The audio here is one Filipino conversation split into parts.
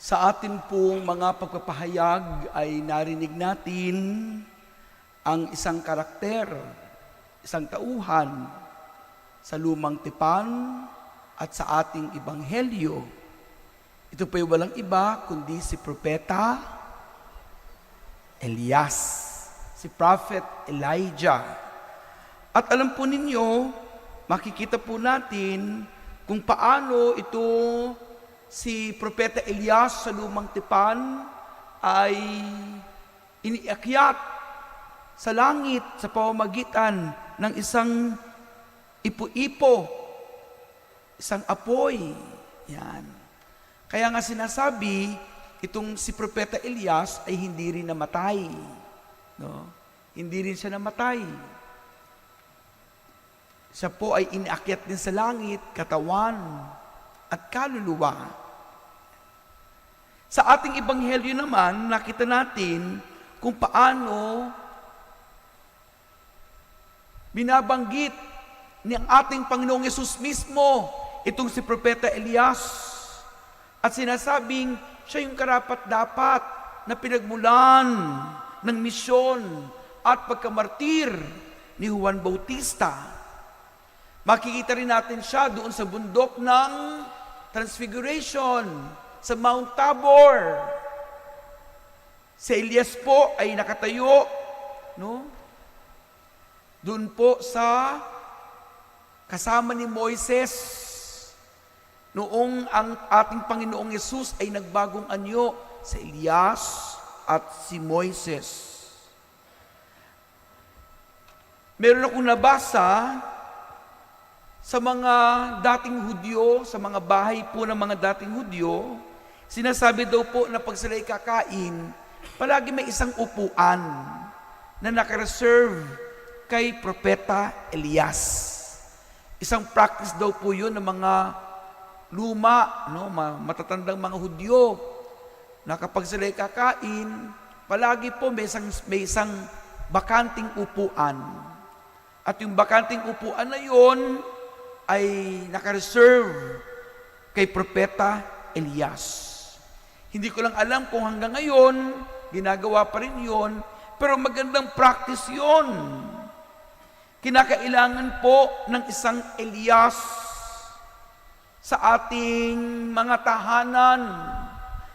Sa atin pong mga pagpapahayag ay narinig natin ang isang karakter, isang tauhan sa lumang tipan at sa ating ibanghelyo. Ito po'y walang iba kundi si Propeta Elias, si Prophet Elijah. At alam po ninyo, makikita po natin kung paano ito si Propeta Elias sa lumang tipan ay iniakyat sa langit sa pamamagitan ng isang ipo-ipo, isang apoy. Yan. Kaya nga sinasabi, itong si Propeta Elias ay hindi rin namatay. No? Hindi rin siya namatay. Siya po ay inakyat din sa langit, katawan, at kaluluwa. Sa ating ibanghelyo naman, nakita natin kung paano binabanggit ni ang ating Panginoong Yesus mismo itong si Propeta Elias at sinasabing siya yung karapat-dapat na pinagmulan ng misyon at pagkamartir ni Juan Bautista. Makikita rin natin siya doon sa bundok ng Transfiguration sa Mount Tabor. Si Elias po ay nakatayo, no? Doon po sa kasama ni Moises noong ang ating Panginoong Yesus ay nagbagong anyo sa Elias at si Moises. Meron akong nabasa sa mga dating Hudyo, sa mga bahay po ng mga dating Hudyo, sinasabi daw po na pag sila'y kakain, palagi may isang upuan na nakareserve kay Propeta Elias. Isang practice daw po yun ng mga luma, no, ma- matatandang mga Hudyo, na kapag sila'y kakain, palagi po may isang, may isang bakanting upuan. At yung bakanting upuan na yon ay nakareserve kay Propeta Elias. Hindi ko lang alam kung hanggang ngayon, ginagawa pa rin yon, pero magandang practice yon. Kinakailangan po ng isang Elias sa ating mga tahanan,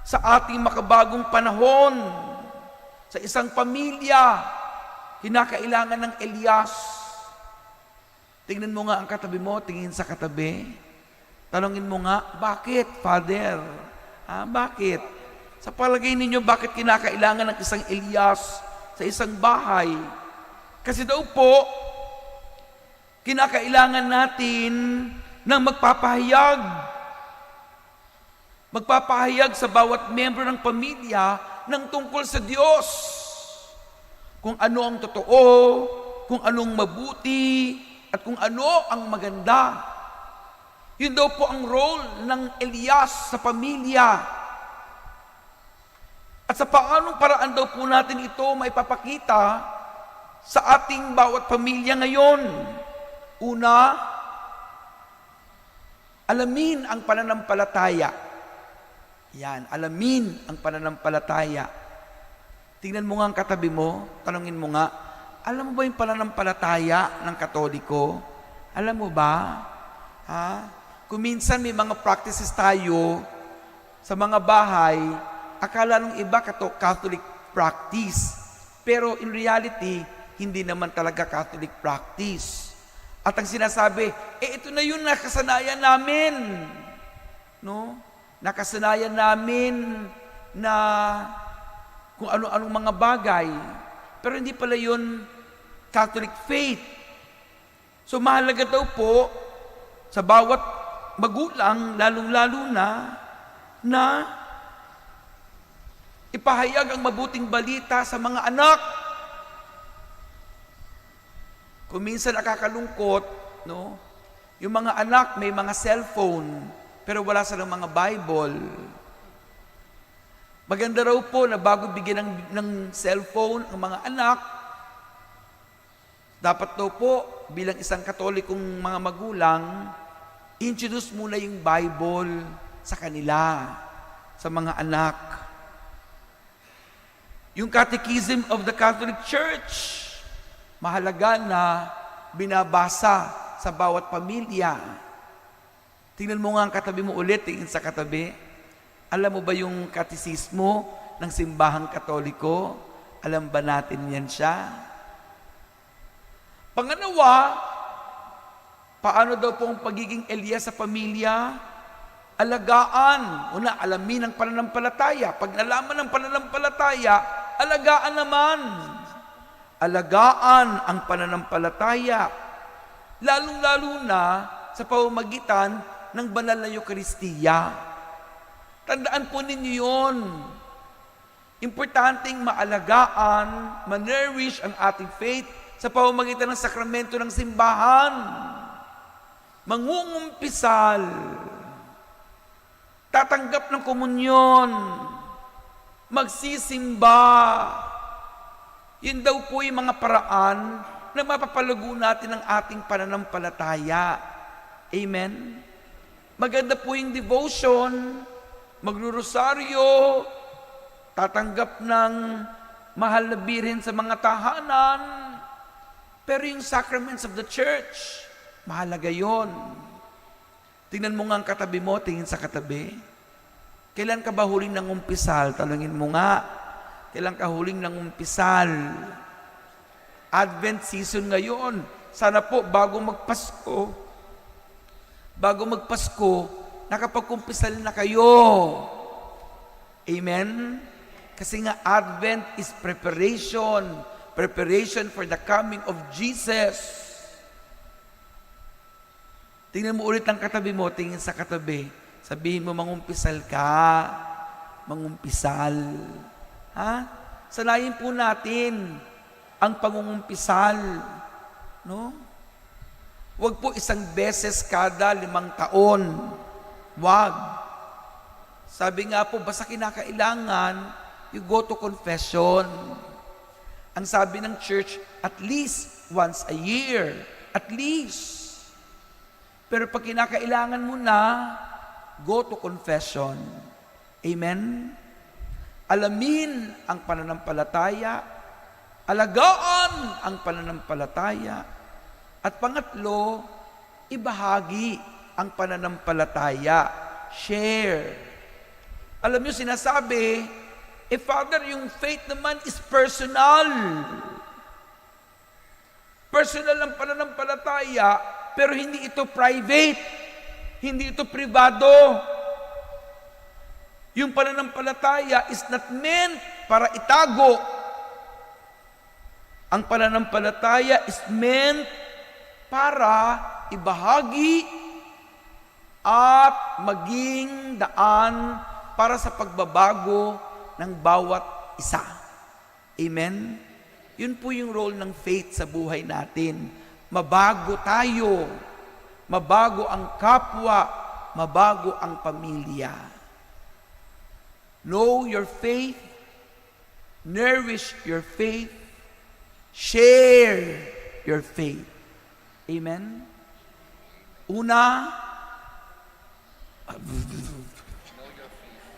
sa ating makabagong panahon, sa isang pamilya, kinakailangan ng Elias. Tingnan mo nga ang katabi mo, tingin sa katabi. Tanungin mo nga, bakit, Father? Ah, bakit? Sa palagay ninyo, bakit kinakailangan ng isang Elias sa isang bahay? Kasi daw po, kinakailangan natin ng magpapahayag. Magpapahayag sa bawat membro ng pamilya ng tungkol sa Diyos. Kung ano ang totoo, kung anong mabuti, at kung ano ang maganda. Yun daw po ang role ng Elias sa pamilya. At sa paanong paraan daw po natin ito maipapakita sa ating bawat pamilya ngayon. Una, alamin ang pananampalataya. Yan, alamin ang pananampalataya. Tingnan mo nga ang katabi mo, tanungin mo nga, alam mo ba yung pananampalataya ng katoliko? Alam mo ba? Ha? Kung minsan may mga practices tayo sa mga bahay, akala ng iba kato Catholic practice. Pero in reality, hindi naman talaga Catholic practice. At ang sinasabi, eh ito na yun nakasanayan namin. No? Nakasanayan namin na kung ano-anong mga bagay. Pero hindi pala yun Catholic faith. So mahalaga daw po sa bawat magulang, lalong-lalo na, na ipahayag ang mabuting balita sa mga anak. Kung minsan nakakalungkot, no? Yung mga anak may mga cellphone, pero wala silang mga Bible. Maganda raw po na bago bigyan ng, ng cellphone ang mga anak, dapat daw po bilang isang katolikong mga magulang, introduce muna yung Bible sa kanila. sa mga anak. Yung Catechism of the Catholic Church, mahalaga na binabasa sa bawat pamilya. Tingnan mo nga ang katabi mo ulit, tingin sa katabi. Alam mo ba yung katisismo ng simbahang katoliko? Alam ba natin yan siya? Pangalawa, paano daw pong pagiging Elias sa pamilya? Alagaan. Una, alamin ang pananampalataya. Pag nalaman ng pananampalataya, alagaan naman. Alagaan ang pananampalataya. Lalong-lalo na sa pamamagitan ng banal na Eukaristiya. Tandaan po ninyo yun. Importanteng maalagaan, manerish ang ating faith sa pamamagitan ng sakramento ng simbahan. Mangungumpisal. Tatanggap ng komunyon. Magsisimba. Yun daw po yung mga paraan na mapapalago natin ang ating pananampalataya. Amen? Maganda po yung devotion, magrurosaryo, tatanggap ng mahal na birhen sa mga tahanan, pero yung sacraments of the church, mahalaga yon. Tingnan mo nga ang katabi mo, tingin sa katabi. Kailan ka ba huling nang umpisal? Talungin mo nga. Kailan ka huling nang umpisal? Advent season ngayon. Sana po, bago magpasko, bago magpasko, nakapagkumpisal na kayo. Amen? Kasi nga Advent is preparation. Preparation for the coming of Jesus. Tingnan mo ulit ang katabi mo, tingin sa katabi. Sabihin mo, mangumpisal ka. Mangumpisal. Ha? Sanayin po natin ang pangungumpisal. No? Huwag po isang beses kada limang taon. Huwag. Sabi nga po, basta kinakailangan, you go to confession. Ang sabi ng church, at least once a year. At least. Pero pag kinakailangan mo na, go to confession. Amen? Alamin ang pananampalataya, alagaan ang pananampalataya, at pangatlo, ibahagi ang pananampalataya. Share. Alam niyo, sinasabi, eh Father, yung faith naman is personal. Personal ang pananampalataya, pero hindi ito private. Hindi ito privado. Yung pananampalataya is not meant para itago. Ang pananampalataya is meant para ibahagi at maging daan para sa pagbabago ng bawat isa. Amen? Yun po yung role ng faith sa buhay natin. Mabago tayo. Mabago ang kapwa. Mabago ang pamilya. Know your faith. Nourish your faith. Share your faith. Amen? Una,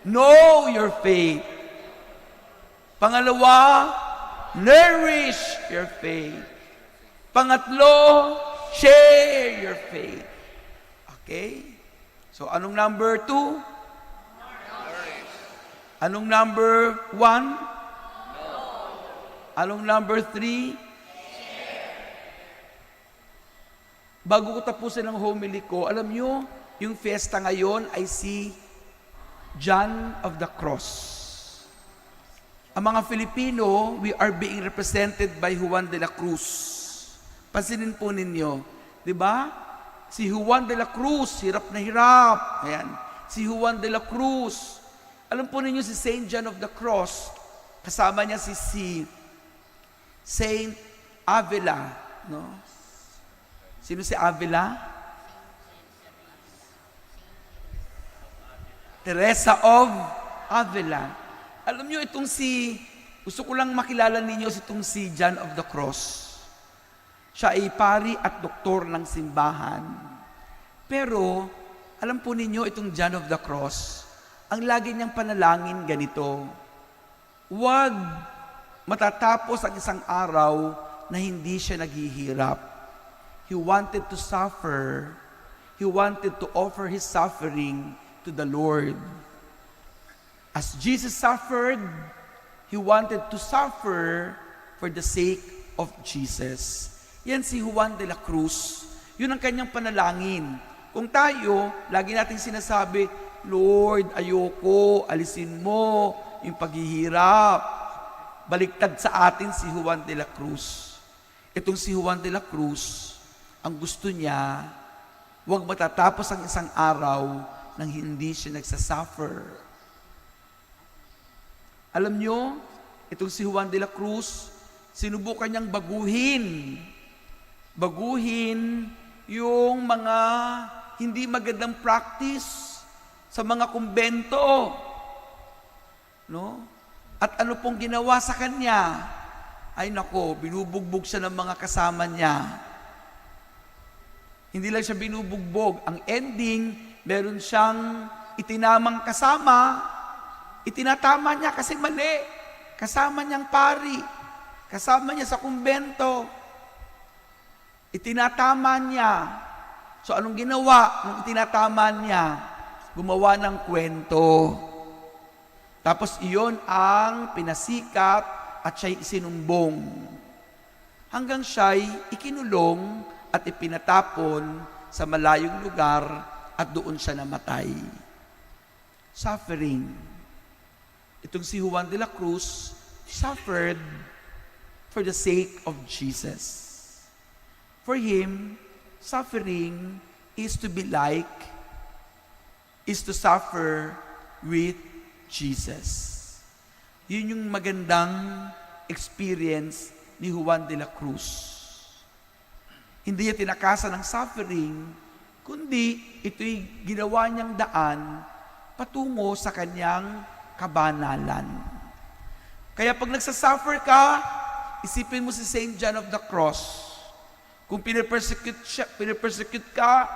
know your faith. Pangalawa, nourish your faith. Pangatlo, share your faith. Okay? So, anong number two? Anong number one? Anong number three? Bago ko tapusin ang homily ko, alam nyo, yung fiesta ngayon ay si John of the Cross. Ang mga Filipino, we are being represented by Juan de la Cruz. Pansinin po ninyo, di ba? Si Juan de la Cruz, hirap na hirap. Ayan. Si Juan de la Cruz. Alam po ninyo si Saint John of the Cross, kasama niya si, si Saint Avila, no? Sino si Avila? Teresa of Avila. Alam niyo itong si, gusto ko lang makilala ninyo si itong si John of the Cross. Siya ay pari at doktor ng simbahan. Pero, alam po ninyo itong John of the Cross, ang lagi niyang panalangin ganito, Huwag matatapos ang isang araw na hindi siya naghihirap. He wanted to suffer. He wanted to offer his suffering to the Lord. As Jesus suffered, he wanted to suffer for the sake of Jesus. Yan si Juan de la Cruz. Yun ang kanyang panalangin. Kung tayo, lagi nating sinasabi, Lord, ayoko, alisin mo yung paghihirap. Baliktad sa atin si Juan de la Cruz. Itong si Juan de la Cruz, ang gusto niya, huwag matatapos ang isang araw nang hindi siya nagsasuffer. Alam nyo, itong si Juan de la Cruz, sinubukan niyang baguhin. Baguhin yung mga hindi magandang practice sa mga kumbento. No? At ano pong ginawa sa kanya? Ay nako, binubugbog siya ng mga kasama niya. Hindi lang siya binubugbog. Ang ending, meron siyang itinamang kasama. Itinatama niya kasi mali. Kasama niyang pari. Kasama niya sa kumbento. Itinatama niya. So anong ginawa nung itinatama niya? Gumawa ng kwento. Tapos iyon ang pinasikat at siya'y isinumbong. Hanggang siya'y ikinulong at ipinatapon sa malayong lugar at doon siya namatay. Suffering. Itong si Juan de la Cruz suffered for the sake of Jesus. For him, suffering is to be like, is to suffer with Jesus. Yun yung magandang experience ni Juan de la Cruz. Hindi niya tinakasan ng suffering, kundi ito'y ginawa niyang daan patungo sa kanyang kabanalan. Kaya pag nagsasuffer ka, isipin mo si St. John of the Cross. Kung pinipersecute, siya, pinipersecute ka,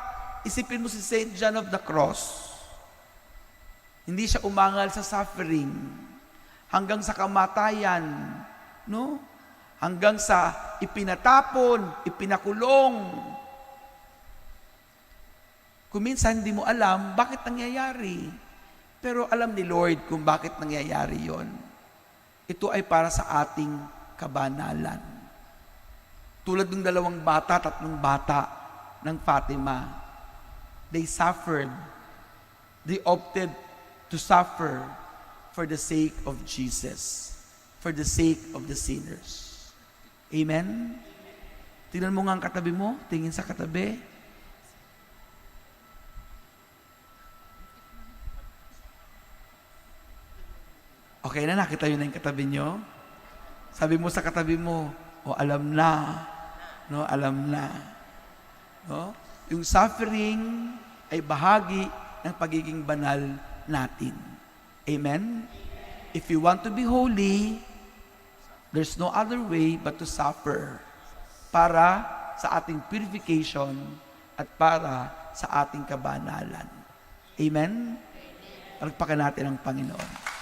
isipin mo si St. John of the Cross. Hindi siya umangal sa suffering hanggang sa kamatayan, no? Hanggang sa ipinatapon, ipinakulong. Kung minsan hindi mo alam bakit nangyayari. Pero alam ni Lord kung bakit nangyayari yon. Ito ay para sa ating kabanalan. Tulad ng dalawang bata, tatlong bata ng Fatima. They suffered. They opted to suffer for the sake of Jesus, for the sake of the sinners. Amen? Tingnan mo nga ang katabi mo, tingin sa katabi. Okay na, nakita yun na yung katabi nyo? Sabi mo sa katabi mo, o alam na, no, alam na. No? Yung suffering ay bahagi ng pagiging banal natin. Amen? If you want to be holy, there's no other way but to suffer para sa ating purification at para sa ating kabanalan. Amen? Palagpakan natin ang Panginoon.